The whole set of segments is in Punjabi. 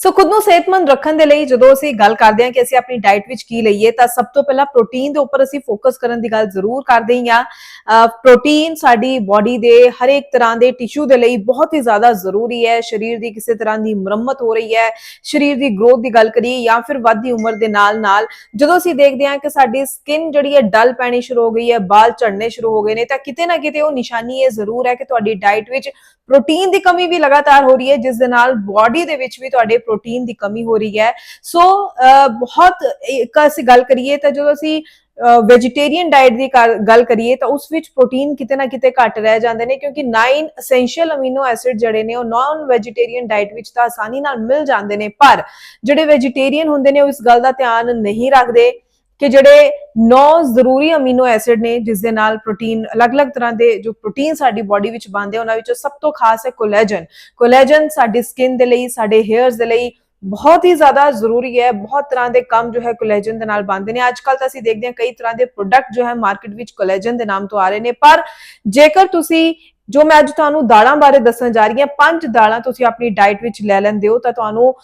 ਸੋ ਖੁਦ ਨੂੰ ਸਿਹਤਮੰਦ ਰੱਖਣ ਦੇ ਲਈ ਜਦੋਂ ਅਸੀਂ ਗੱਲ ਕਰਦੇ ਹਾਂ ਕਿ ਅਸੀਂ ਆਪਣੀ ਡਾਈਟ ਵਿੱਚ ਕੀ ਲਈਏ, ਤਾਂ ਸਭ ਤੋਂ ਪਹਿਲਾਂ ਪ੍ਰੋਟੀਨ ਦੇ ਉੱਪਰ ਅਸੀਂ ਫੋਕਸ ਕਰਨ ਦੀ ਗੱਲ ਜ਼ਰੂਰ ਕਰਦੇ ਹਾਂ ਪ੍ਰੋਟੀਨ ਸਾਡੀ ਬਾਡੀ ਦੇ ਹਰੇਕ ਤਰ੍ਹਾਂ ਦੇ ਟਿਸ਼ੂ ਦੇ ਲਈ ਬਹੁਤ ਹੀ ਜ਼ਿਆਦਾ ਜ਼ਰੂਰੀ ਹੈ। ਸਰੀਰ ਦੀ ਕਿਸੇ ਤਰ੍ਹਾਂ ਦੀ ਮੁਰੰਮਤ ਹੋ ਰਹੀ ਹੈ। ਸਰੀਰ ਦੀ ਗਰੋਥ ਦੀ ਗੱਲ ਕਰੀਏ ਜਾਂ ਫਿਰ ਵੱਧਦੀ ਉਮਰ ਦੇ ਨਾਲ ਨਾਲ ਜਦੋਂ ਅਸੀਂ ਦੇਖਦੇ ਹਾਂ ਕਿ ਸਾਡੀ ਸਕਿਨ ਜਿਹੜੀ ਹੈ ਡਲ ਪੈਣੀ ਸ਼ੁਰੂ ਹੋ ਗਈ ਹੈ, ਵਾਲ ਝੜਨੇ ਸ਼ੁਰੂ ਹੋ ਗਏ ਨੇ, ਤਾਂ ਕਿਤੇ ਨਾ ਕਿਤੇ ਉਹ ਨਿਸ਼ਾਨੀ ਇਹ ਜ਼ਰੂਰ ਹੈ ਕਿ ਤੁਹਾਡੀ ਡਾਈਟ ਵਿੱਚ ਪ੍ਰੋਟੀਨ ਦੀ ਕਮੀ ਵੀ ਲਗਾਤਾਰ ਹੋ ਰਹੀ ਹੈ, ਜਿਸ ਦੇ ਨਾਲ ਬਾਡੀ ਦੇ ਵਿੱਚ ਵੀ ਤੁਹਾਡੇ ਪ੍ਰੋਟੀਨ ਦੀ ਕਮੀ ਹੋ ਰਹੀ ਹੈ। ਸੋ ਬਹੁਤ ਇੱਕ ਅਸੀਂ ਗੱਲ ਕਰੀਏ ਤਾਂ ਜਦੋਂ ਅਸੀਂ ਵੈਜੀਟੇਰੀਅਨ ਡਾਈਟ ਦੀ ਕਰ- ਗੱਲ ਕਰੀਏ ਤਾਂ ਉਸ ਵਿੱਚ ਪ੍ਰੋਟੀਨ ਕਿਤੇ ਨਾ ਕਿਤੇ ਘੱਟ ਰਹਿ ਜਾਂਦੇ ਨੇ ਕਿਉਂਕਿ 9 ਐਸੈਂਸ਼ੀਅਲ ਅਮੀਨੋ ਐਸਿਡ ਜਿਹੜੇ ਨੇ ਉਹ ਨਾਨ ਵੈਜੀਟੇਰੀਅਨ ਡਾਈਟ ਵਿੱਚ ਤਾਂ ਆਸਾਨੀ ਨਾਲ ਮਿਲ ਜਾਂਦੇ ਨੇ। ਪਰ ਜਿਹੜੇ ਵੈਜੀਟੇਰੀਅਨ ਹੁੰਦੇ ਨੇ ਉਹ ਇਸ ਗੱਲ ਦਾ ਧਿਆਨ ਨਹੀਂ ਰੱਖਦੇ। ਕਿ ਜਿਹੜੇ ਨੌ ਜ਼ਰੂਰੀ ਅਮੀਨੋ ਐਸਿਡ ਨੇ ਜਿਸ ਦੇ ਨਾਲ ਪ੍ਰੋਟੀਨ ਅਲੱਗ-ਅਲੱਗ ਤਰ੍ਹਾਂ ਦੇ ਜੋ ਪ੍ਰੋਟੀਨ ਸਾਡੀ ਬਾਡੀ ਵਿੱਚ ਬਣਦੇ ਆ, ਉਹਨਾਂ ਵਿੱਚੋਂ ਸਭ ਤੋਂ ਖਾਸ ਹੈ ਕੋਲੇਜਨ ਕੋਲੇਜਨ ਸਾਡੀ ਸਕਿਨ ਦੇ ਲਈ ਸਾਡੇ ਹੇਅਰਸ ਦੇ ਲਈ ਬਹੁਤ ਹੀ ਜ਼ਿਆਦਾ ਜ਼ਰੂਰੀ ਹੈ। ਬਹੁਤ ਤਰ੍ਹਾਂ ਦੇ ਕੰਮ ਜੋ ਹੈ ਕੋਲੇਜਨ ਦੇ ਨਾਲ ਬਣਦੇ ਨੇ। ਅੱਜ ਕੱਲ ਤਾਂ ਅਸੀਂ ਦੇਖਦੇ ਹਾਂ ਕਈ ਤਰ੍ਹਾਂ ਦੇ ਪ੍ਰੋਡਕਟ ਜੋ ਹੈ ਮਾਰਕੀਟ ਵਿੱਚ ਕੋਲੇਜਨ ਦੇ ਨਾਮ ਤੋਂ ਆ ਰਹੇ ਨੇ। ਪਰ ਜੇਕਰ ਤੁਸੀਂ ਜੋ ਮੈਂ ਅੱਜ ਤੁਹਾਨੂੰ ਦਾਲਾਂ ਬਾਰੇ ਦੱਸਣ ਜਾ ਰਹੀ ਹਾਂ, ਪੰਜ ਦਾਲਾਂ ਤੁਸੀਂ ਆਪਣੀ ਡਾਈਟ ਵਿੱਚ ਲੈ ਲੈਂਦੇ ਹੋ, ਤਾਂ ਤੁਹਾਨੂੰ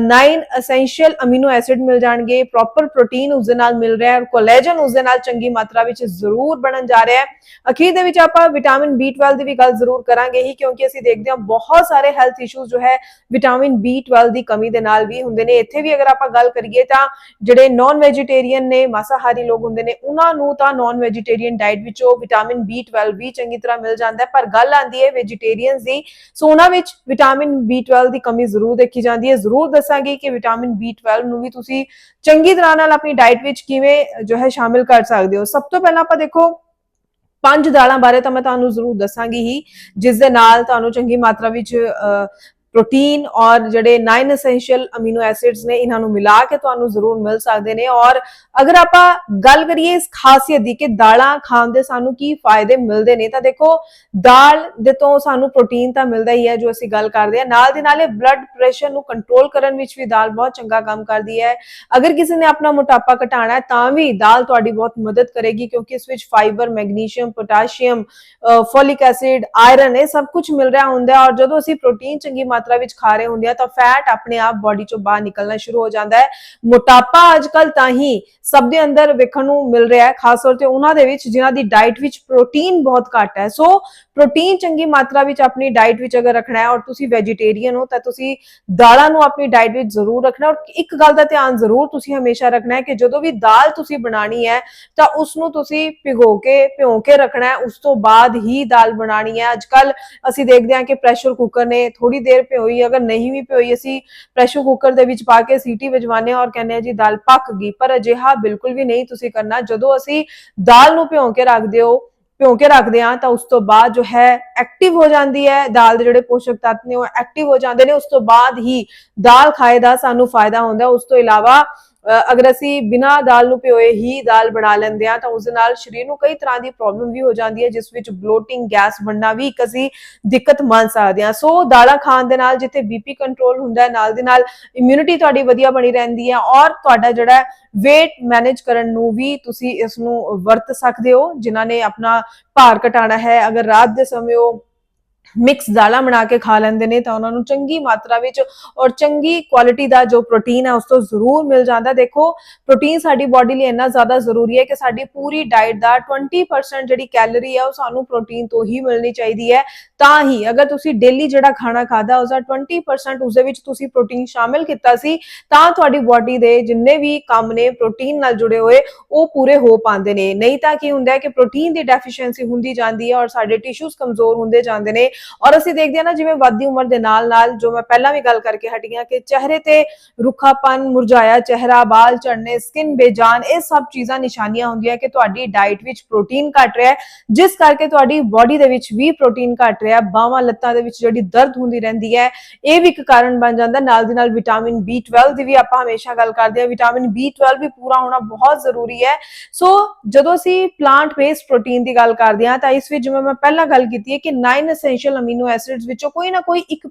9 ਐਸੈਂਸ਼ੀਅਲ ਅਮੀਨੋ ਐਸਿਡ ਮਿਲ ਜਾਣਗੇ ਪ੍ਰੋਪਰ ਪ੍ਰੋਟੀਨ ਉਸ ਦੇ ਨਾਲ ਮਿਲ ਰਿਹਾ ਹੈ ਕੋਲੇਜਨ ਉਸ ਦੇ ਨਾਲ ਚੰਗੀ ਮਾਤਰਾ ਵਿੱਚ ਜ਼ਰੂਰ ਬਣਨ ਜਾ ਰਿਹਾ ਹੈ। ਅਖੀਰ ਦੇ ਵਿੱਚ ਆਪਾਂ ਵਿਟਾਮਿਨ B12 ਦੀ ਵੀ ਗੱਲ ਜ਼ਰੂਰ ਕਰਾਂਗੇ ਹੀ, ਕਿਉਂਕਿ ਅਸੀਂ ਦੇਖਦੇ ਹਾਂ ਬਹੁਤ ਸਾਰੇ ਹੈਲਥ ਇਸ਼ੂਜ਼ ਜੋ ਹੈ ਵਿਟਾਮਿਨ B12 ਦੀ ਕਮੀ ਦੇ ਨਾਲ ਵੀ ਹੁੰਦੇ ਨੇ। ਇੱਥੇ ਵੀ ਅਗਰ ਆਪਾਂ ਗੱਲ ਕਰੀਏ ਤਾਂ ਜਿਹੜੇ ਨਾਨ ਵੈਜੀਟੇਰੀਅਨ ਨੇ, ਮਾਸਾਹਾਰੀ ਲੋਕ ਹੁੰਦੇ ਨੇ, ਉਹਨਾਂ ਨੂੰ ਤਾਂ ਨਾਨ ਵੈਜੀਟੇਰੀਅਨ ਡਾਈਟ ਵਿੱਚੋਂ ਵਿਟਾਮਿਨ B12 ਵੀ ਚੰਗੀ ਤਰ੍ਹਾਂ ਮਿਲ ਜਾਂਦਾ ਹੈ, ਪਰ ਗੱਲ ਆਂਦੀ ਹੈ ਵੈਜੀਟੇਰੀਅਨਸ ਦੀ, ਸੋ ਉਹਨਾਂ ਵਿੱਚ ਵਿਟਾਮਿਨ B12 ਦੀ ਕਮੀ ਜ਼ਰੂਰ ਦੇਖੀ ਜਾਂਦੀ ਹੈ। ਜ਼ਰੂਰ ਦੱਸਾਂਗੀ ਕਿ ਵਿਟਾਮਿਨ B12 ਨੂੰ ਵੀ ਤੁਸੀਂ ਚੰਗੀ ਤਰ੍ਹਾਂ ਨਾਲ ਆਪਣੀ ਡਾਈਟ ਵਿੱਚ ਕਿਵੇਂ ਜੋ ਹੈ, ਸ਼ਾਮਿਲ ਕਰ ਸਕਦੇ ਹੋ। ਸਭ ਤੋਂ ਪਹਿਲਾਂ ਆਪਾਂ ਦੇਖੋ, ਪੰਜ ਦਾਲਾਂ ਬਾਰੇ ਤਾਂ ਮੈਂ ਤੁਹਾਨੂੰ ਜ਼ਰੂਰ ਦੱਸਾਂਗੀ ਹੀ, ਜਿਸ ਦੇ ਨਾਲ ਤੁਹਾਨੂੰ ਚੰਗੀ ਮਾਤਰਾ ਵਿੱਚ ਪ੍ਰੋਟੀਨ ਔਰ ਜਿਹੜੇ 9 ਐਸੈਂਸ਼ੀਅਲ ਅਮੀਨੋ ਐਸਿਡਸ ਨੇ, ਇਹਨਾਂ ਨੂੰ ਮਿਲਾ ਕੇ ਤੁਹਾਨੂੰ ਜ਼ਰੂਰ ਮਿਲ ਸਕਦੇ ਨੇ ਔਰ ਅਗਰ ਆਪਾਂ ਗੱਲ ਕਰੀਏ ਇਸ ਖਾਸੀਅਤ ਦੀ ਕਿ ਦਾਲਾਂ ਖਾਣ ਦੇ ਸਾਨੂੰ ਕੀ ਫਾਇਦੇ ਮਿਲਦੇ ਨੇ, ਤਾਂ ਦੇਖੋ ਦਾਲ ਦੇ ਤੋਂ ਸਾਨੂੰ ਪ੍ਰੋਟੀਨ ਤਾਂ ਮਿਲਦਾ ਹੀ ਹੈ ਜੋ ਅਸੀਂ ਗੱਲ ਕਰਦੇ ਹਾਂ। ਨਾਲ ਦੀ ਨਾਲ ਇਹ ਬਲੱਡ ਪ੍ਰੈਸ਼ਰ ਨੂੰ ਕੰਟਰੋਲ ਕਰਨ ਵਿੱਚ ਵੀ ਦਾਲ ਬਹੁਤ ਚੰਗਾ ਕੰਮ ਕਰਦੀ ਹੈ। ਅਗਰ ਕਿਸੇ ਨੇ ਆਪਣਾ ਮੋਟਾਪਾ ਘਟਾਉਣਾ ਹੈ, ਤਾਂ ਵੀ ਦਾਲ ਤੁਹਾਡੀ ਬਹੁਤ ਮਦਦ ਕਰੇਗੀ ਕਿਉਂਕਿ ਇਸ ਵਿੱਚ fibre magnesium potassium folic acid iron ਇਹ ਸਭ ਕੁਝ ਮਿਲ ਰਿਹਾ ਹੁੰਦਾ ਹੈ ਔਰ ਜਦੋਂ ਅਸੀਂ ਪ੍ਰੋਟੀਨ ਚੰਗੀ ਮਾਤਰਾ ਵਿੱਚ ਖਾ ਰਹੇ ਹੁੰਦੇ ਆ, ਤਾਂ ਫੈਟ ਆਪਣੇ ਆਪ ਬਾਡੀ ਚੋਂ ਬਾਹਰ ਨਿਕਲਣਾ ਸ਼ੁਰੂ ਹੋ ਜਾਂਦਾ ਹੈ। ਮੋਟਾਪਾ ਅੱਜਕੱਲ ਤਾਂ ਹੀ ਸਭ ਦੇ ਅੰਦਰ ਵੇਖਣ ਨੂੰ ਮਿਲ ਰਿਹਾ ਹੈ, ਖਾਸ ਤੌਰ ਤੇ ਉਹਨਾਂ ਦੇ ਵਿੱਚ ਜਿਨ੍ਹਾਂ ਦੀ ਡਾਈਟ ਵਿੱਚ ਪ੍ਰੋਟੀਨ ਬਹੁਤ ਘੱਟ ਹੈ। ਸੋ ਪ੍ਰੋਟੀਨ ਚੰਗੀ ਮਾਤਰਾ ਵਿੱਚ ਆਪਣੀ ਡਾਈਟ ਵਿੱਚ ਅਗਰ ਰੱਖਣਾ ਹੈ ਔਰ ਤੁਸੀਂ ਵੈਜੀਟੇਰੀਅਨ ਹੋ, ਤਾਂ ਤੁਸੀਂ ਦਾਲਾਂ ਨੂੰ ਆਪਣੀ ਡਾਈਟ ਵਿੱਚ ਜ਼ਰੂਰ ਰੱਖਣਾ ਔਰ ਇੱਕ ਗੱਲ ਦਾ ਧਿਆਨ ਜ਼ਰੂਰ ਤੁਸੀਂ ਹਮੇਸ਼ਾ ਰੱਖਣਾ ਹੈ ਕਿ ਜਦੋਂ ਵੀ ਦਾਲ ਤੁਸੀਂ ਬਣਾਣੀ ਹੈ, ਤਾਂ ਉਸ ਨੂੰ ਤੁਸੀਂ ਭਿਗੋ ਕੇ, ਭਿਉਂ ਕੇ ਰੱਖਣਾ ਹੈ। ਉਸ ਤੋਂ ਬਾਅਦ ਹੀ ਦਾਲ ਬਣਾਣੀ ਹੈ। ਅੱਜ ਅੱਜਕੱਲ ਅਸੀਂ ਦੇਖਦੇ ਹਾਂ ਕਿ ਪ੍ਰੈਸ਼ਰ ਕੁੱਕਰ ਨੇ ਥੋੜੀ ਦੇਰ ਭਿਓਈ ਅਗਰ ਨਹੀਂ ਵੀ ਭਿਓਈ ਅਸੀਂ ਪ੍ਰੈਸ਼ਰ ਕੁੱਕਰ ਦੇ ਵਿੱਚ ਪਾ ਕੇ ਸੀਟੀ ਵਜਵਾਉਂਦੇ ਔਰ ਕਹਿੰਦੇ ਹਾਂ ਜੀ, ਦਾਲ ਪੱਕ ਗਈ। ਪਰ ਅਜਿਹਾ ਬਿਲਕੁਲ ਵੀ ਨਹੀਂ ਤੁਸੀਂ ਕਰਨਾ। ਜਦੋਂ ਅਸੀਂ ਦਾਲ ਨੂੰ ਭਿਉਂ ਕੇ ਰੱਖਦੇ ਹੋ, ਭਿਉਂ ਕੇ ਰੱਖਦੇ ਹਾਂ, ਤਾਂ ਉਸ ਤੋਂ ਬਾਅਦ ਜੋ ਹੈ ਐਕਟਿਵ ਹੋ ਜਾਂਦੀ ਹੈ ਦਾਲ ਦੇ ਜਿਹੜੇ ਪੋਸ਼ਕ ਤੱਤ ਨੇ, ਉਹ ਐਕਟਿਵ ਹੋ ਜਾਂਦੇ ਨੇ। ਉਸ ਤੋਂ ਬਾਅਦ ਹੀ ਦਾਲ ਖਾਏ ਦਾ ਸਾਨੂੰ ਫਾਇਦਾ ਹੁੰਦਾ। ਉਸ ਤੋਂ ਇਲਾਵਾ ਅਗਰ ਅਸੀਂ ਬਿਨਾਂ ਦਾਲ ਨੂੰ ਭਿਓਏ ਹੀ ਦਾਲ ਬਣਾ ਲੈਂਦੇ ਆ ਤਾਂ ਉਸ ਦੇ ਨਾਲ ਸਰੀਰ ਨੂੰ ਕਈ ਤਰ੍ਹਾਂ ਦੀ ਪ੍ਰੋਬਲਮ ਵੀ ਹੋ ਜਾਂਦੀ ਹੈ, ਜਿਸ ਵਿੱਚ ਬਲੋਟਿੰਗ ਗੈਸ ਬਣਨਾ ਵੀ ਇੱਕ ਅਸੀਂ ਦਿੱਕਤ ਮੰਨ ਸਕਦੇ ਹਾਂ। ਸੋ ਦਾਲਾਂ ਖਾਣ ਦੇ ਨਾਲ ਜਿੱਥੇ ਬੀਪੀ ਕੰਟਰੋਲ ਹੁੰਦਾ ਹੈ, ਨਾਲ ਦੇ ਨਾਲ ਇਮਿਊਨਿਟੀ ਤੁਹਾਡੀ ਵਧੀਆ ਬਣੀ ਰਹਿੰਦੀ ਹੈ ਔਰ ਤੁਹਾਡਾ ਜਿਹੜਾ weight ਮੈਨੇਜ ਕਰਨ ਨੂੰ ਵੀ ਤੁਸੀਂ ਇਸ ਨੂੰ ਵਰਤ ਸਕਦੇ ਹੋ, ਜਿਨ੍ਹਾਂ ਨੇ ਆਪਣਾ ਭਾਰ ਘਟਾਉਣਾ ਹੈ। ਅਗਰ ਰਾਤ ਦੇ ਸਮੇਂ ਉਹ ਮਿਕਸ ਦਾਲਾਂ ਬਣਾ ਕੇ ਖਾ ਲੈਂਦੇ ਨੇ ਤਾਂ ਉਹਨਾਂ ਨੂੰ ਚੰਗੀ ਮਾਤਰਾ ਵਿੱਚ ਔਰ ਚੰਗੀ ਕੁਆਲਿਟੀ ਦਾ ਜੋ ਪ੍ਰੋਟੀਨ ਹੈ ਉਸ ਤੋਂ ਜ਼ਰੂਰ ਮਿਲ ਜਾਂਦਾ। ਦੇਖੋ ਪ੍ਰੋਟੀਨ ਸਾਡੀ ਬਾਡੀ ਲਈ ਇੰਨਾ ਜ਼ਿਆਦਾ ਜ਼ਰੂਰੀ ਹੈ ਕਿ ਸਾਡੀ ਪੂਰੀ ਡਾਈਟ ਦਾ 20% ਜਿਹੜੀ ਕੈਲਰੀ ਹੈ ਉਹ ਸਾਨੂੰ ਪ੍ਰੋਟੀਨ ਤੋਂ ਹੀ ਮਿਲਣੀ ਚਾਹੀਦੀ ਹੈ। ਤਾਂ ਹੀ ਅਗਰ ਤੁਸੀਂ ਡੇਲੀ ਜਿਹੜਾ ਖਾਣਾ ਖਾਦਾ ਉਸ ਦਾ 20% ਉਸ ਦੇ ਵਿੱਚ ਤੁਸੀਂ ਪ੍ਰੋਟੀਨ ਸ਼ਾਮਿਲ ਕੀਤਾ ਸੀ, ਤਾਂ ਤੁਹਾਡੀ ਬਾਡੀ ਦੇ ਜਿੰਨੇ ਵੀ ਕੰਮ ਨੇ ਪ੍ਰੋਟੀਨ ਨਾਲ ਜੁੜੇ ਹੋਏ, ਉਹ ਪੂਰੇ ਹੋ ਪਾਉਂਦੇ ਨੇ। ਨਹੀਂ ਤਾਂ ਕੀ ਹੁੰਦਾ ਹੈ ਕਿ ਪ੍ਰੋਟੀਨ ਦੀ ਡੈਫੀਸ਼ੀਐਂਸੀ ਹੁੰਦੀ ਜਾਂਦੀ ਹੈ ਔਰ ਸਾਡੇ ਟਿਸ਼ੂਜ਼ ਕਮਜ਼ੋਰ ਹੁੰਦੇ ਜਾਂਦੇ ਨੇ। ਔਰ ਅਸੀਂ ਦੇਖਦੇ ਹਾਂ ਨਾ ਜਿਵੇਂ ਵੱਧਦੀ ਉਮਰ ਦੇ ਨਾਲ ਨਾਲ ਜੋ ਮੈਂ ਪਹਿਲਾਂ ਵੀ ਗੱਲ ਕਰਕੇ ਹਟੀ ਹਾਂ ਕਿ ਚਿਹਰੇ ਤੇ ਰੁੱਖਾਪਨ, ਮੁਰਝਾਇਆ ਚਿਹਰਾ ਬਾਲ ਝੜਨੇ ਸਕਿਨ ਬੇਜਾਨ, ਇਹ ਸਭ ਚੀਜ਼ਾਂ ਨਿਸ਼ਾਨੀਆਂ ਹੁੰਦੀਆਂ ਕਿ ਤੁਹਾਡੀ ਡਾਈਟ ਵਿੱਚ ਪ੍ਰੋਟੀਨ ਘਟ ਰਿਹਾ ਹੈ, ਜਿਸ ਕਰਕੇ ਤੁਹਾਡੀ ਬਾਡੀ ਦੇ ਵਿੱਚ ਵੀ ਪ੍ਰੋਟੀਨ ਘਟ ਰਿਹਾ ਬਾਹਾਂ, ਲੱਤਾਂ ਦੇ ਵਿੱਚ ਜਿਹੜੀ ਦਰਦ ਹੁੰਦੀ ਰਹਿੰਦੀ ਹੈ, ਇਹ ਵੀ ਇੱਕ ਕਾਰਨ ਬਣ ਜਾਂਦਾ ਨਾਲ ਦੀ ਨਾਲ ਵਿਟਾਮਿਨ B12 ਦੀ ਵੀ ਆਪਾਂ ਹਮੇਸ਼ਾ ਗੱਲ ਕਰਦੇ ਹਾਂ ਵਿਟਾਮਿਨ B12 ਵੀ ਪੂਰਾ ਹੋਣਾ ਬਹੁਤ ਜ਼ਰੂਰੀ ਹੈ। ਸੋ ਜਦੋਂ ਅਸੀਂ ਪਲਾਂਟ ਬੇਸਡ ਪ੍ਰੋਟੀਨ ਦੀ ਗੱਲ ਕਰਦੇ ਹਾਂ ਤਾਂ ਇਸ ਵਿੱਚ ਜਿਵੇਂ ਮੈਂ ਪਹਿਲਾਂ ਗੱਲ ਕੀਤੀ ਹੈ ਕਿ 9 ਐਸੈਂਸ਼ੀਅਲ ਐਸੈਂਸ਼ੀਅਲ ਅਮੀਨੋ ਐਸਿਡਸ ਵਿੱਚੋਂ ਕੋਈ ਨਾ ਕੋਈ ਇੱਕ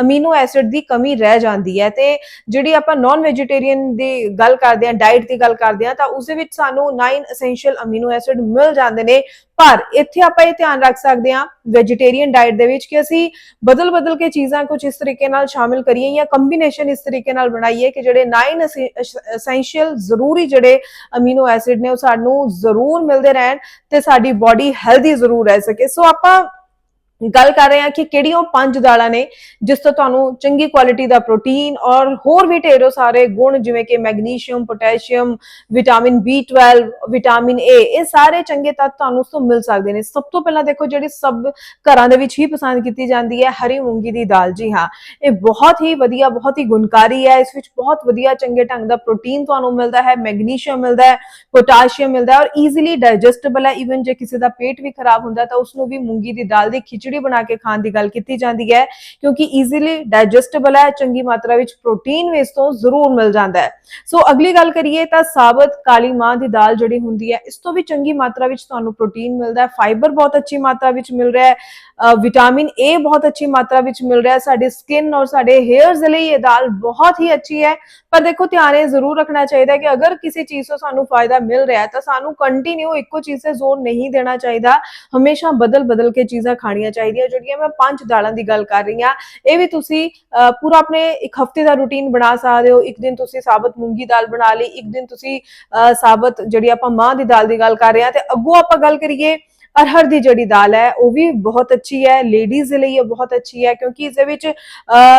ਅਮੀਨੋ ਐਸਿਡ ਦੀ ਕਮੀ ਰਹਿ ਜਾਂਦੀ ਹੈ ਤੇ ਜਿਹੜੀ ਆਪਾਂ ਨਾਨ ਵੈਜੀਟੇਰੀਅਨ ਦੀ ਗੱਲ ਕਰਦੇ ਹਾਂ ਡਾਈਟ ਦੀ ਗੱਲ ਕਰਦੇ ਹਾਂ, ਤਾਂ ਉਸ ਦੇ ਵਿੱਚ ਸਾਨੂੰ 9 ਐਸੈਂਸ਼ੀਅਲ ਅਮੀਨੋ ਐਸਿਡ ਮਿਲ ਜਾਂਦੇ ਨੇ। ਪਰ ਇੱਥੇ ਆਪਾਂ ਇਹ ਧਿਆਨ ਰੱਖ ਸਕਦੇ ਹਾਂ ਵੈਜੀਟੇਰੀਅਨ ਡਾਈਟ ਦੇ ਵਿੱਚ ਕਿ ਅਸੀਂ ਬਦਲ-ਬਦਲ ਕੇ ਚੀਜ਼ਾਂ ਕੁਝ ਇਸ ਤਰੀਕੇ ਨਾਲ ਸ਼ਾਮਿਲ ਕਰੀਏ ਜਾਂ ਕੰਬੀਨੇਸ਼ਨ ਇਸ ਤਰੀਕੇ ਨਾਲ ਬਣਾਈਏ ਕਿ ਜਿਹੜੇ 9 ਐਸੈਂਸ਼ੀਅਲ ਜ਼ਰੂਰੀ ਜਿਹੜੇ ਅਮੀਨੋ ਐਸਿਡ ਨੇ ਉਹ ਸਾਨੂੰ ਜ਼ਰੂਰ ਮਿਲਦੇ ਰਹਿਣ ਤੇ ਸਾਡੀ ਬਾਡੀ ਹੈਲਦੀ ਜ਼ਰੂਰ ਰਹਿ ਸਕੇ। ਸੋ ਆਪਾਂ ਗੱਲ ਕਰ ਰਹੇ ਹਾਂ ਕਿ ਕਿਹੜੀਆਂ ਪੰਜ ਦਾਲਾਂ ਨੇ ਜਿਸ ਤੋਂ ਤੁਹਾਨੂੰ ਚੰਗੀ ਕੁਆਲਿਟੀ ਦਾ ਪ੍ਰੋਟੀਨ ਔਰ ਹੋਰ ਵੀ ਢੇਰੋ ਸਾਰੇ ਗੁਣ, ਜਿਵੇਂ ਕਿ magnesium, potassium vitamin B12 vitamin A, ਇਹ ਸਾਰੇ ਚੰਗੇ ਤੱਤ ਤੁਹਾਨੂੰ ਉਸ ਤੋਂ ਮਿਲ ਸਕਦੇ ਨੇ। ਸਭ ਤੋਂ ਪਹਿਲਾਂ ਦੇਖੋ ਜਿਹੜੀ ਸਭ ਘਰਾਂ ਦੇ ਵਿੱਚ ਹੀ ਪਸੰਦ ਕੀਤੀ ਜਾਂਦੀ ਹੈ, ਹਰੀ ਮੂੰਗੀ ਦੀ ਦਾਲ। ਜੀ ਹਾਂ, ਇਹ ਬਹੁਤ ਹੀ ਵਧੀਆ, ਬਹੁਤ ਹੀ ਗੁਣਕਾਰੀ ਹੈ। ਇਸ ਵਿੱਚ ਬਹੁਤ ਵਧੀਆ ਚੰਗੇ ਢੰਗ ਦਾ ਪ੍ਰੋਟੀਨ ਤੁਹਾਨੂੰ ਮਿਲਦਾ ਹੈ, ਮੈਗਨੀਸ਼ੀਅਮ ਮਿਲਦਾ ਹੈ, ਪੋਟਾਸ਼ੀਅਮ ਮਿਲਦਾ ਹੈ ਔਰ ਈਜ਼ੀਲੀ ਡਾਈਜੈਸਟੇਬਲ ਹੈ। ਇਵਨ ਜੇ ਕਿਸੇ ਦਾ ਪੇਟ ਵੀ ਖਰਾਬ ਹੁੰਦਾ ਤਾਂ ਉਸ ਨੂੰ ਵੀ ਮੂੰਗੀ ਦੀ ਦਾਲ ਦੀ ਖਿਚੜੀ ਬਣਾ ਕੇ ਖਾਣ ਦੀ ਗੱਲ ਕੀਤੀ ਜਾਂਦੀ ਹੈ, ਕਿਉਂਕਿ ਈਜ਼ੀਲੀ ਡਾਈਜੈਸਟੇਬਲ ਹੈ, ਚੰਗੀ ਮਾਤਰਾ ਵਿੱਚ ਪ੍ਰੋਟੀਨ ਵੀ ਇਸ ਤੋਂ ਜ਼ਰੂਰ ਮਿਲ ਜਾਂਦਾ ਹੈ। ਸੋ ਅਗਲੀ ਗੱਲ ਕਰੀਏ ਤਾਂ ਸਾਬਤ ਕਾਲੀ ਮਾਂ ਦੀ ਦਾਲ ਜਿਹੜੀ ਹੁੰਦੀ ਹੈ, ਇਸ ਤੋਂ ਵੀ ਚੰਗੀ ਮਾਤਰਾ ਵਿੱਚ ਤੁਹਾਨੂੰ ਪ੍ਰੋਟੀਨ ਮਿਲਦਾ ਹੈ ਫਾਈਬਰ ਬਹੁਤ ਅੱਛੀ ਮਾਤਰਾ ਵਿੱਚ ਮਿਲ ਰਿਹਾ ਹੈ ਵਿਟਾਮਿਨ A ਬਹੁਤ ਅੱਛੀ ਮਾਤਰਾ ਵਿੱਚ ਮਿਲ ਰਿਹਾ ਹੈ, ਸਾਡੀ ਸਕਿਨ ਔਰ ਸਾਡੇ ਹੇਅਰਸ ਦੇ ਲਈ ਇਹ ਦਾਲ ਬਹੁਤ ਹੀ ਅੱਛੀ ਹੈ। ਪਰ ਦੇਖੋ, ਧਿਆਨ ਇਹ ਜ਼ਰੂਰ ਰੱਖਣਾ ਚਾਹੀਦਾ ਕਿ ਅਗਰ ਕਿਸੇ ਚੀਜ਼ ਤੋਂ ਸਾਨੂੰ ਫਾਇਦਾ ਮਿਲ ਰਿਹਾ ਹੈ, ਤਾਂ ਸਾਨੂੰ ਕੰਟੀਨਿਊ ਇੱਕੋ ਚੀਜ਼ ਤੇ ਜ਼ੋਰ ਨਹੀਂ ਦੇਣਾ ਚਾਹੀਦਾ। ਹਮੇਸ਼ਾ ਬਦਲ-ਬਦਲ ਕੇ ਚੀਜ਼ਾਂ ਖਾਣੀਆਂ ਚਾਹੀਦੀਆਂ ਚਾਹੀਦੀਆਂ ਜਿਹੜੀਆਂ ਮੈਂ ਪੰਜ ਦਾਲਾਂ ਦੀ ਗੱਲ ਕਰ ਰਹੀ ਹਾਂ। ਇਹ ਵੀ ਤੁਸੀਂ ਅਹ, ਪੂਰਾ ਆਪਣੇ ਇੱਕ ਹਫ਼ਤੇ ਦਾ ਰੂਟੀਨ ਬਣਾ ਸਕਦੇ ਹੋ। ਇੱਕ ਦਿਨ ਤੁਸੀਂ ਸਾਬਤ ਮੂੰਗੀ ਦਾਲ ਬਣਾ ਲਈ ਇੱਕ ਦਿਨ ਤੁਸੀਂ ਅਹ, ਸਾਬਤ ਜਿਹੜੀ ਆਪਾਂ ਮਾਂ ਦੀ ਦਾਲ ਦੀ ਗੱਲ ਕਰ ਰਹੇ ਹਾਂ ਤੇ ਅੱਗੋਂ ਆਪਾਂ ਗੱਲ ਕਰੀਏ ਅਰਹਰ ਦੀ ਜਿਹੜੀ ਦਾਲ ਹੈ, ਉਹ ਵੀ ਬਹੁਤ ਅੱਛੀ ਹੈ ਲੇਡੀਜ਼ ਦੇ ਲਈ ਇਹ ਬਹੁਤ ਅੱਛੀ ਹੈ, ਕਿਉਂਕਿ ਇਸ ਦੇ ਵਿੱਚ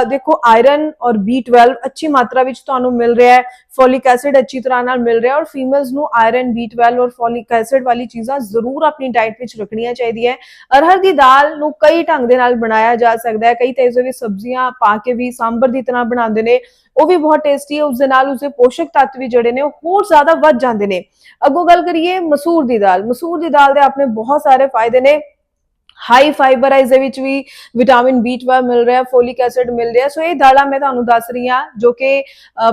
ਦੇਖੋ ਆਇਰਨ ਔਰ B12 ਅੱਛੀ ਮਾਤਰਾ ਵਿੱਚ ਤੁਹਾਨੂੰ ਮਿਲ ਰਿਹਾ ਹੈ ਫੋਲਿਕ ਐਸਿਡ ਅੱਛੀ ਤਰ੍ਹਾਂ ਨਾਲ ਮਿਲ ਰਿਹਾ ਔਰ ਫੀਮੇਲਸ ਨੂੰ ਆਇਰਨ B12 ਔਰ ਫੋਲਿਕ ਐਸਿਡ ਵਾਲੀ ਚੀਜ਼ਾਂ ਜ਼ਰੂਰ ਆਪਣੀ ਡਾਈਟ ਵਿੱਚ ਰੱਖਣੀਆਂ ਚਾਹੀਦੀਆਂ ਅਰਹਰ ਦੀ ਦਾਲ ਨੂੰ ਕਈ ਢੰਗ ਦੇ ਨਾਲ ਬਣਾਇਆ ਜਾ ਸਕਦਾ ਹੈ, ਕਈ ਦੇ ਵਿੱਚ ਸਬਜ਼ੀਆਂ ਪਾ ਕੇ ਵੀ ਸਾਂਬਰ ਦੀ ਤਰ੍ਹਾਂ ਬਣਾਉਂਦੇ ਨੇ, ਉਹ ਵੀ ਬਹੁਤ ਟੇਸਟੀ ਹੈ, ਉਸ ਦੇ ਨਾਲ ਉਸਦੇ ਪੋਸ਼ਕ ਤੱਤ ਵੀ ਜਿਹੜੇ ਨੇ ਉਹ ਹੋਰ ਜ਼ਿਆਦਾ ਵੱਧ ਜਾਂਦੇ ਨੇ। ਅੱਗੋਂ ਗੱਲ ਕਰੀਏ ਮਸੂਰ ਦੀ ਦਾਲ, ਮਸੂਰ ਦੀ ਦਾਲ ਦੇ ਆਪਣੇ ਬਹੁਤ ਸਾਰੇ ਫਾਇਦੇ ਨੇ। ਹਾਈ ਫਾਈਬਰਾਈਜ਼ ਦੇ ਵਿੱਚ ਵੀ ਵਿਟਾਮਿਨ B12 ਮਿਲ ਰਿਹਾ ਫੋਲਿਕ ਐਸਿਡ ਮਿਲ ਰਿਹਾ। ਸੋ ਇਹ ਦਾਲਾਂ ਮੈਂ ਤੁਹਾਨੂੰ ਦੱਸ ਰਹੀ ਆ ਜੋ ਕਿ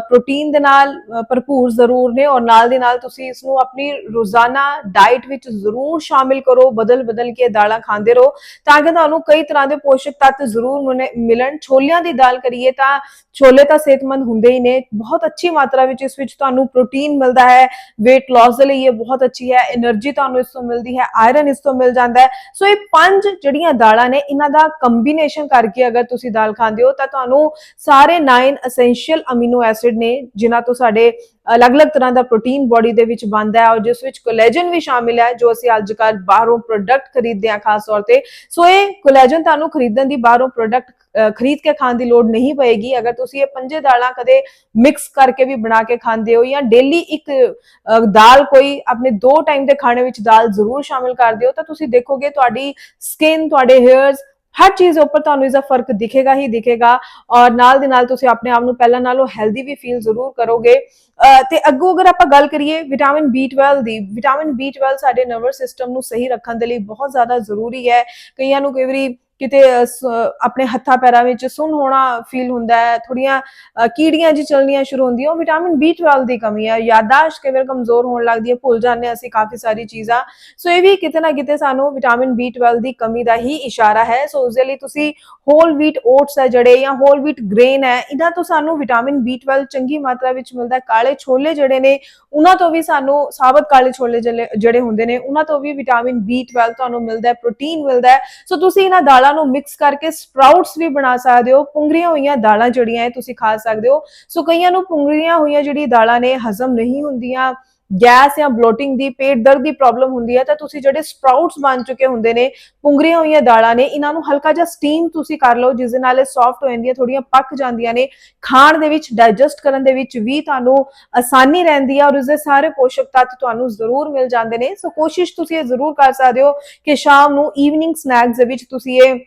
ਪ੍ਰੋਟੀਨ ਦੇ ਨਾਲ ਭਰਪੂਰ ਜ਼ਰੂਰ ਨੇ ਔਰ ਨਾਲ ਦੇ ਨਾਲ ਤੁਸੀਂ ਇਸ ਨੂੰ ਆਪਣੀ ਰੋਜ਼ਾਨਾ ਡਾਈਟ ਵਿੱਚ ਜ਼ਰੂਰ ਸ਼ਾਮਿਲ ਕਰੋ ਬਦਲ ਬਦਲ ਕੇ ਦਾਲਾਂ ਖਾਂਦੇ ਰਹੋ ਤਾਂ ਕਿ ਤੁਹਾਨੂੰ ਕਈ ਤਰ੍ਹਾਂ ਦੇ ਪੋਸ਼ਕ ਤੱਤ ਜ਼ਰੂਰ ਮਿਲਣ। ਛੋਲਿਆਂ ਦੀ ਦਾਲ ਕਰੀਏ ਤਾਂ ਛੋਲੇ ਤਾਂ ਸਿਹਤਮੰਦ ਹੁੰਦੇ ਹੀ ਨੇ, ਬਹੁਤ ਅੱਛੀ ਮਾਤਰਾ ਵਿੱਚ ਇਸ ਵਿੱਚ ਤੁਹਾਨੂੰ ਪ੍ਰੋਟੀਨ ਮਿਲਦਾ ਹੈ, weight loss ਦੇ ਲਈ ਇਹ ਬਹੁਤ ਅੱਛੀ ਹੈ એનર્ਜੀ ਤੁਹਾਨੂੰ ਇਸ ਤੋਂ ਮਿਲਦੀ ਹੈ ਆਇਰਨ ਇਸ ਤੋਂ ਮਿਲ ਜਾਂਦਾ ਹੈ। ਸੋ ਇਹ ਪੰਜ ਜਿਹੜੀਆਂ ਦਾਲਾਂ ਨੇ, ਇਹਨਾਂ ਦਾ ਕੰਬੀਨੇਸ਼ਨ ਕਰਕੇ ਅਗਰ ਤੁਸੀਂ ਦਾਲ ਖਾਂਦੇ ਹੋ ਤਾਂ ਤੁਹਾਨੂੰ ਸਾਰੇ 9 ਐਸੈਂਸ਼ੀਅਲ ਅਮੀਨੋ ਐਸਿਡ ਨੇ, ਜਿਨ੍ਹਾਂ ਤੋਂ ਸਾਡੇ ਅਲੱਗ-ਅਲੱਗ ਤਰ੍ਹਾਂ ਦਾ ਪ੍ਰੋਟੀਨ ਬਾਡੀ ਦੇ ਵਿੱਚ ਬਣਦਾ ਹੈ ਔਰ ਜਿਸ ਵਿੱਚ ਕੋਲੇਜਨ ਵੀ ਸ਼ਾਮਿਲ ਹੈ, ਜੋ ਅਸੀਂ ਅੱਜ ਕੱਲ੍ਹ ਬਾਹਰੋਂ ਪ੍ਰੋਡਕਟ ਖਰੀਦਦੇ ਹਾਂ ਖਾਸ ਤੌਰ ਤੇ। ਸੋ ਇਹ ਕੋਲੇਜਨ ਤੁਹਾਨੂੰ ਖਰੀਦਣ ਦੀ ਬਾਹਰੋਂ ਪ੍ਰੋਡਕਟ ਖਰੀਦ ਕੇ ਖਾਣ ਦੀ ਲੋੜ ਨਹੀਂ ਪਏਗੀ। ਅਗਰ ਤੁਸੀਂ ਇਹ ਪੰਜੇ ਦਾਲਾਂ ਕਦੇ ਮਿਕਸ ਕਰਕੇ ਵੀ ਬਣਾ ਕੇ ਖਾਂਦੇ ਹੋ ਜਾਂ ਡੇਲੀ ਇੱਕ ਦਾਲ ਕੋਈ ਆਪਣੇ ਦੋ ਟਾਈਮ ਦੇ ਖਾਣੇ ਵਿੱਚ ਦਾਲ ਜ਼ਰੂਰ ਸ਼ਾਮਿਲ ਕਰਦੇ ਹੋ, ਤਾਂ ਤੁਸੀਂ ਦੇਖੋਗੇ ਤੁਹਾਡੀ ਸਕਿਨ ਤੁਹਾਡੇ ਹੇਅਰਸ ਹਰ ਚੀਜ਼ ਉੱਪਰ ਤੁਹਾਨੂੰ ਇਸ ਦਾ ਫ਼ਰਕ ਦਿਖੇਗਾ ਹੀ ਦਿਖੇਗਾ। ਔਰ ਨਾਲ ਦੇ ਨਾਲ ਤੁਸੀਂ ਆਪਣੇ ਆਪ ਨੂੰ ਪਹਿਲਾਂ ਨਾਲੋਂ ਹੈਲਦੀ ਵੀ ਫੀਲ ਜ਼ਰੂਰ ਕਰੋਗੇ। ਅਹ, ਤੇ ਅੱਗੋਂ ਅਗਰ ਆਪਾਂ ਗੱਲ ਕਰੀਏ ਵਿਟਾਮਿਨ B12 ਦੀ ਵਿਟਾਮਿਨ B12 ਸਾਡੇ ਨਰਵਸ ਸਿਸਟਮ ਨੂੰ ਸਹੀ ਰੱਖਣ ਦੇ ਲਈ ਬਹੁਤ ਜ਼ਿਆਦਾ ਜ਼ਰੂਰੀ ਹੈ। ਕਈਆਂ ਨੂੰ ਕਈ ਵਾਰੀ ਕਿਤੇ ਆਪਣੇ ਹੱਥਾਂ ਪੈਰਾਂ ਵਿੱਚ ਸੁੰਨ ਹੋਣਾ ਫੀਲ ਹੁੰਦਾ ਹੈ ਥੋੜੀਆਂ ਕੀੜੀਆਂ ਜੀ ਚੱਲਣੀਆਂ ਸ਼ੁਰੂ ਹੁੰਦੀਆਂ, ਉਹ ਵਿਟਾਮਿਨ B12 ਦੀ ਕਮੀ ਹੈ, ਯਾਦਾਸ਼ਤ ਕਈ ਵਾਰ ਕਮਜ਼ੋਰ ਹੋਣ ਲੱਗਦੀ ਹੈ, ਭੁੱਲ ਜਾਂਦੇ ਅਸੀਂ ਕਾਫੀ ਸਾਰੀ ਚੀਜ਼ਾਂ। ਸੋ ਇਹ ਵੀ ਕਿਤੇ ਨਾ ਕਿਤੇ ਸਾਨੂੰ ਵਿਟਾਮਿਨ B12 ਦੀ ਕਮੀ ਦਾ ਹੀ ਇਸ਼ਾਰਾ ਹੈ, ਸੋ ਉਸ ਦੇ ਲਈ ਤੁਸੀਂ ਹੋਲ ਵੀਟ ਓਟਸ ਹੈ ਜਿਹੜੇ ਜਾਂ ਹੋਲ ਵੀਟ ਗ੍ਰੇਨ ਹੈ, ਇਹਨਾਂ ਤੋਂ ਸਾਨੂੰ ਵਿਟਾਮਿਨ B12 ਚੰਗੀ ਮਾਤਰਾ ਵਿੱਚ ਮਿਲਦਾ ਕਾਲੇ ਛੋਲੇ ਜਿਹੜੇ ਨੇ, ਉਹਨਾਂ ਤੋਂ ਵੀ ਸਾਨੂੰ ਸਾਬਤ ਕਾਲੇ ਛੋਲੇ ਜਿਹੜੇ ਜਿਹੜੇ ਹੁੰਦੇ ਨੇ, ਉਹਨਾਂ ਤੋਂ ਵੀ ਵਿਟਾਮਿਨ B12 ਤੁਹਾਨੂੰ ਮਿਲਦਾ ਹੈ ਪ੍ਰੋਟੀਨ ਮਿਲਦਾ ਹੈ। ਸੋ ਤੁਸੀਂ ਇਹਨਾਂ ਦਾਲਾਂ ਨੂੰ ਮਿਕਸ ਕਰਕੇ ਸਪਰਾਊਟਸ ਵੀ ਬਣਾ ਸਕਦੇ ਹੋ। ਪੁੰਗਰੀਆਂ ਹੋਈਆਂ ਦਾਲਾਂ ਜਿਹੜੀਆਂ ਇਹ ਤੁਸੀਂ ਖਾ ਸਕਦੇ ਹੋ। ਸੋ ਕਈਆਂ ਨੂੰ ਪੁੰਗਰੀਆਂ ਹੋਈਆਂ ਜਿਹੜੀ ਦਾਲਾਂ ਨੇ, ਹਜ਼ਮ ਨਹੀਂ ਹੁੰਦੀਆਂ। ਗੈਸ ਜਾਂ ਬਲੋਟਿੰਗ ਦੀ, ਪੇਟ ਦਰਦ ਦੀ ਪ੍ਰੋਬਲਮ ਹੁੰਦੀ ਹੈ ਤਾਂ ਤੁਸੀਂ ਜਿਹੜੇ ਸਪਰਾਊਟਸ ਬਣ ਚੁੱਕੇ ਹੁੰਦੇ ਨੇ, ਪੁੰਗਰੀਆਂ ਹੋਈਆਂ ਦਾਲਾਂ ਨੇ, ਇਹਨਾਂ ਨੂੰ ਹਲਕਾ ਜਿਹਾ ਸਟੀਮ ਤੁਸੀਂ ਕਰ ਲਓ, ਜਿਸ ਦੇ ਨਾਲ ਇਹ ਸੌਫਟ ਹੋ ਜਾਂਦੀਆਂ ਥੋੜੀਆਂ ਪੱਕ ਜਾਂਦੀਆਂ ਨੇ, ਖਾਣ ਦੇ ਵਿੱਚ ਡਾਈਜੈਸਟ ਕਰਨ ਦੇ ਵਿੱਚ ਵੀ ਤੁਹਾਨੂੰ ਆਸਾਨੀ ਰਹਿੰਦੀ ਹੈ ਔਰ ਉਸਦੇ ਸਾਰੇ ਪੋਸ਼ਕ ਤੱਤ ਤੁਹਾਨੂੰ ਜ਼ਰੂਰ ਮਿਲ ਜਾਂਦੇ ਨੇ। ਸੋ ਕੋਸ਼ਿਸ਼ ਤੁਸੀਂ ਇਹ ਜ਼ਰੂਰ ਕਰ ਸਕਦੇ ਹੋ ਕਿ ਸ਼ਾਮ ਨੂੰ ਈਵਨਿੰਗ ਸਨੈਕਸ ਦੇ ਵਿੱਚ ਤੁਸੀਂ ਇਹ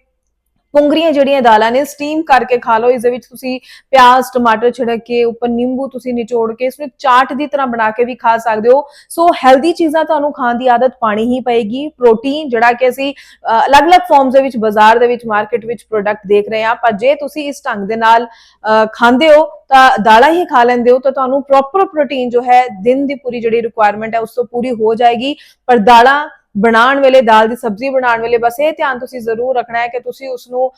ਪੁੰਗਰੀਆਂ ਜਿਹੜੀਆਂ ਦਾਲਾਂ ਨੇ ਸਟੀਮ ਕਰਕੇ ਖਾ ਲਓ, ਇਸ ਦੇ ਵਿੱਚ ਤੁਸੀਂ ਪਿਆਜ਼, ਟਮਾਟਰ ਛਿੜਕ ਕੇ ਉੱਪਰ ਨਿੰਬੂ ਤੁਸੀਂ ਨਿਚੋੜ ਕੇ, ਇਸ ਨੂੰ ਇੱਕ ਚਾਟ ਦੀ ਤਰ੍ਹਾਂ ਬਣਾ ਕੇ ਵੀ ਖਾ ਸਕਦੇ ਹੋ। ਸੋ ਹੈਲਦੀ ਚੀਜ਼ਾਂ ਤੁਹਾਨੂੰ ਖਾਣ ਦੀ ਆਦਤ ਪਾਣੀ ਹੀ ਪਏਗੀ। ਪ੍ਰੋਟੀਨ ਜਿਹੜਾ ਕਿ ਅਸੀਂ ਅਲੱਗ-ਅਲੱਗ ਫਾਰਮਸ ਦੇ ਵਿੱਚ, ਬਾਜ਼ਾਰ ਦੇ ਵਿੱਚ ਮਾਰਕੀਟ ਵਿੱਚ ਪ੍ਰੋਡਕਟ ਦੇਖ ਰਹੇ ਹਾਂ। ਪਰ ਜੇ ਤੁਸੀਂ ਇਸ ਢੰਗ ਦੇ ਨਾਲ ਖਾਂਦੇ ਹੋ, ਤਾਂ ਦਾਲਾਂ ਹੀ ਖਾ ਲੈਂਦੇ ਹੋ, ਤਾਂ ਤੁਹਾਨੂੰ ਪ੍ਰੋਪਰ ਪ੍ਰੋਟੀਨ ਜੋ ਹੈ, ਦਿਨ ਦੀ ਪੂਰੀ ਜਿਹੜੀ ਰਿਕੁਆਇਰਮੈਂਟ ਹੈ, ਉਸ ਤੋਂ ਪੂਰੀ ਹੋ ਜਾਏਗੀ। ਪਰ ਦਾਲਾਂ ਬਣਾਉਣ ਵੇਲੇ, ਦਾਲ ਦੀ ਸਬਜ਼ੀ ਬਣਾਉਣ ਵੇਲੇ ਬਸ ਇਹ ਧਿਆਨ ਤੁਸੀਂ ਜ਼ਰੂਰ ਰੱਖਣਾ ਹੈ ਕਿ ਤੁਸੀਂ ਉਸ ਨੂੰ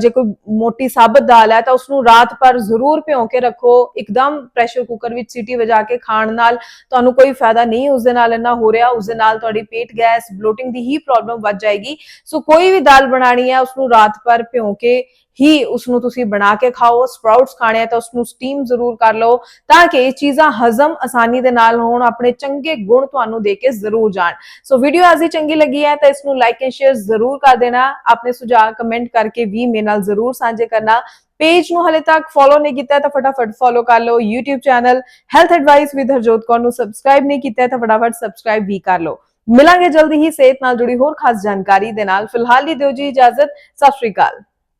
ਜੇ ਕੋਈ ਮੋਟੀ ਸਾਬਤ ਦਾਲ ਹੈ ਤਾਂ ਉਸ ਨੂੰ ਰਾਤ ਭਰ ਜ਼ਰੂਰ ਭਿਓ ਕੇ ਰੱਖੋ। ਇੱਕਦਮ ਪ੍ਰੈਸ਼ਰ ਕੁੱਕਰ ਵਿੱਚ ਸੀਟੀ ਵਜਾ ਕੇ ਖਾਣ ਨਾਲ ਤੁਹਾਨੂੰ ਕੋਈ ਫਾਇਦਾ ਨਹੀਂ ਉਸ ਦੇ ਨਾਲ ਇੰਨਾ ਹੋ ਰਿਹਾ ਉਸ ਦੇ ਨਾਲ ਤੁਹਾਡੀ ਪੇਟ ਗੈਸ ਬਲੋਟਿੰਗ ਦੀ ਹੀ ਪ੍ਰੋਬਲਮ ਵੱਧ ਜਾਏਗੀ। ਸੋ ਕੋਈ ਵੀ ਦਾਲ ਬਣਾਣੀ ਹੈ ਉਸ ਨੂੰ ਰਾਤ ਭਰ ਭਿਓ ਕੇ ਹੀ ਉਸ ਨੂੰ ਤੁਸੀਂ ਬਣਾ ਕੇ ਖਾਓ ਸਪਰਾਊਟਸ ਖਾਣੇ ਆ ਤਾਂ ਉਸ ਨੂੰ ਸਟੀਮ ਜ਼ਰੂਰ ਕਰ ਲਓ ਤਾਂ ਕਿ ਇਹ ਚੀਜ਼ਾਂ ਹਜ਼ਮ ਆਸਾਨੀ ਦੇ ਨਾਲ ਹੋਣ, ਆਪਣੇ ਚੰਗੇ ਗੁਣ ਤੁਹਾਨੂੰ ਦੇ ਕੇ ਜ਼ਰੂਰ ਜਾਣ। ਸੋ ਵੀਡੀਓ ਅੱਜ ਹੀ ਚੰਗੀ ਲੱਗੀ ਹੈ ਤਾਂ ਇਸ ਨੂੰ ਲਾਈਕ ਐਂਡ ਸ਼ੇਅਰ ਜ਼ਰੂਰ ਕਰ ਦੇਣਾ। ਆਪਣੇ ਸੁਝਾਅ ਕਮੈਂਟ ਕਰਕੇ ਵੀ ਮੇਰੇ ਨਾਲ ਜ਼ਰੂਰ ਸਾਂਝੇ ਕਰਨਾ। ਪੇਜ ਨੂੰ ਹਲੇ ਤੱਕ ਫੋਲੋ ਨਹੀਂ ਕੀਤਾ ਤਾਂ ਫਟਾਫਟ ਫੋਲੋ ਕਰ ਲਓ। YouTube channel health advice with Harjot Kaur ਨੂੰ ਸਬਸਕ੍ਰਾਈਬ ਨਹੀਂ ਕੀਤਾ ਤਾਂ ਫਟਾਫਟ ਸਬਸਕ੍ਰਾਈਬ ਵੀ ਕਰ ਲਓ। ਮਿਲਾਂਗੇ ਜਲਦੀ ਹੀ ਸਿਹਤ ਨਾਲ ਜੁੜੀ ਹੋਰ ਖਾਸ ਜਾਣਕਾਰੀ ਦੇ ਨਾਲ। ਫਿਲਹਾਲ ਹੀ ਦਿਓ ਜੀ ਇਜਾਜ਼ਤ। ਸਤਿ ਸ਼੍ਰੀ ਅਕਾਲ।